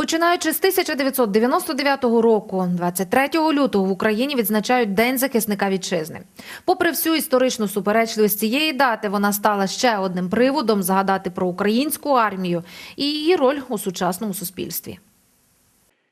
Починаючи з 1999 року, 23 лютого в Україні відзначають День захисника вітчизни. Попри всю історичну суперечливість цієї дати, вона стала ще одним приводом згадати про українську армію і її роль у сучасному суспільстві.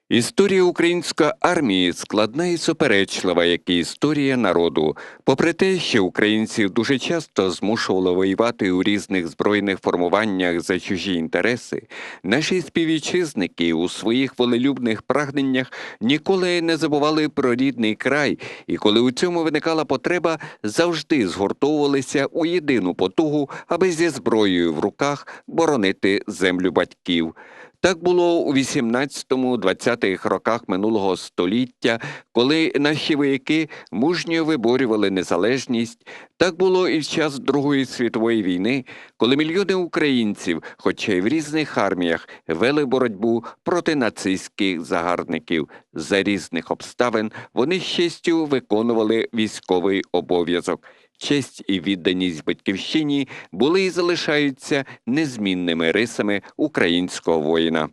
Історія української армії складна і суперечлива, як і історія народу. Попри те, що українців дуже часто змушували воювати у різних збройних формуваннях за чужі інтереси, наші співвітчизники у своїх волелюбних прагненнях ніколи не забували про рідний край, і коли у цьому виникала потреба, завжди згуртовувалися у єдину потугу, аби зі зброєю в руках боронити землю батьків. Так було у 18-20-х роках минулого століття, коли наші вояки мужньо виборювали незалежність. Так було і в час Другої світової війни, коли мільйони українців, хоча й в різних арміях, вели боротьбу проти нацистських загарбників. За різних обставин вони з честю виконували військовий обов'язок. Честь і відданість батьківщині були і залишаються незмінними рисами українського воїна.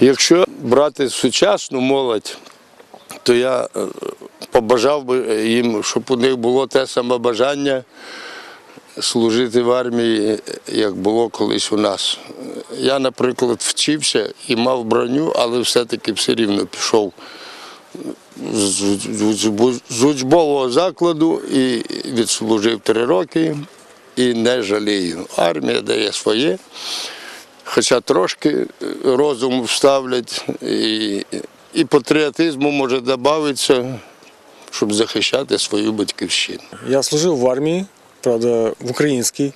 Якщо брати сучасну молодь, то я е, побажав би їм, щоб у них було те саме бажання служити в армії, як було колись у нас. Я, наприклад, вчився і мав броню, але все-таки все рівно пішов з- учбового закладу і відслужив три роки і не жалію. Армія дає своє хоча трошки е, розуму вставлять і, і патріотизму може додатися, щоб захищати свою батьківщину. Я служив в армії, правда, в українській.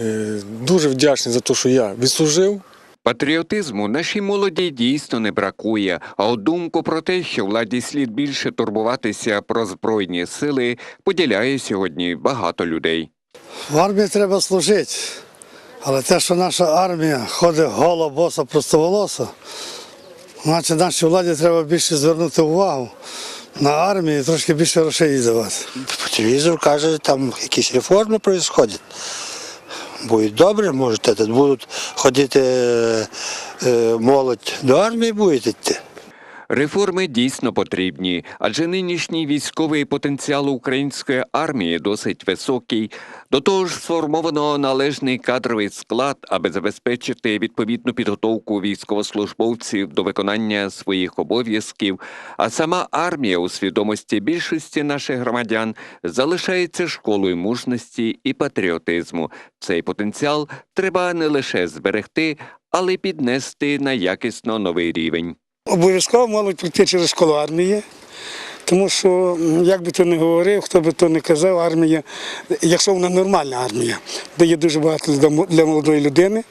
Е, Дуже вдячний за те, що я відслужив. Патріотизму нашій молоді дійсно не бракує, а от думку про те, що владі слід більше турбуватися про збройні сили, поділяє сьогодні багато людей. В армії треба служити. Але те, що наша армія ходить голо, боса, простоволоса, значить нашій владі треба більше звернути увагу на армію і трошки більше грошей давати. по телевізору каже, там якісь реформи відбуваються. Буде добре, можете будуть ходити е, е, молодь до армії будуть йти. Реформи дійсно потрібні, адже нинішній військовий потенціал української армії досить високий. До того ж, сформовано належний кадровий склад, аби забезпечити відповідну підготовку військовослужбовців до виконання своїх обов'язків. А сама армія у свідомості більшості наших громадян залишається школою мужності і патріотизму. Цей потенціал треба не лише зберегти, але й піднести на якісно новий рівень. Обов'язково молодь пройти через школу армії, тому що, як би то не говорив, хто би то не казав, армія, якщо вона нормальна армія, дає дуже багато для молодої людини.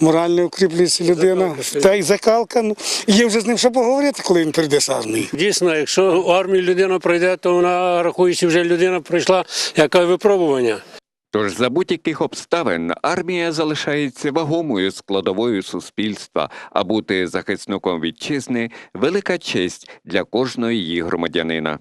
Морально укріплюється людина, та й закалка. Ну, є вже з ним що поговорити, коли він прийде з армії. Дійсно, якщо в армію людина пройде, то вона рахується, вже людина пройшла яке випробування. Тож за будь-яких обставин армія залишається вагомою складовою суспільства, а бути захисником вітчизни велика честь для кожного її громадянина.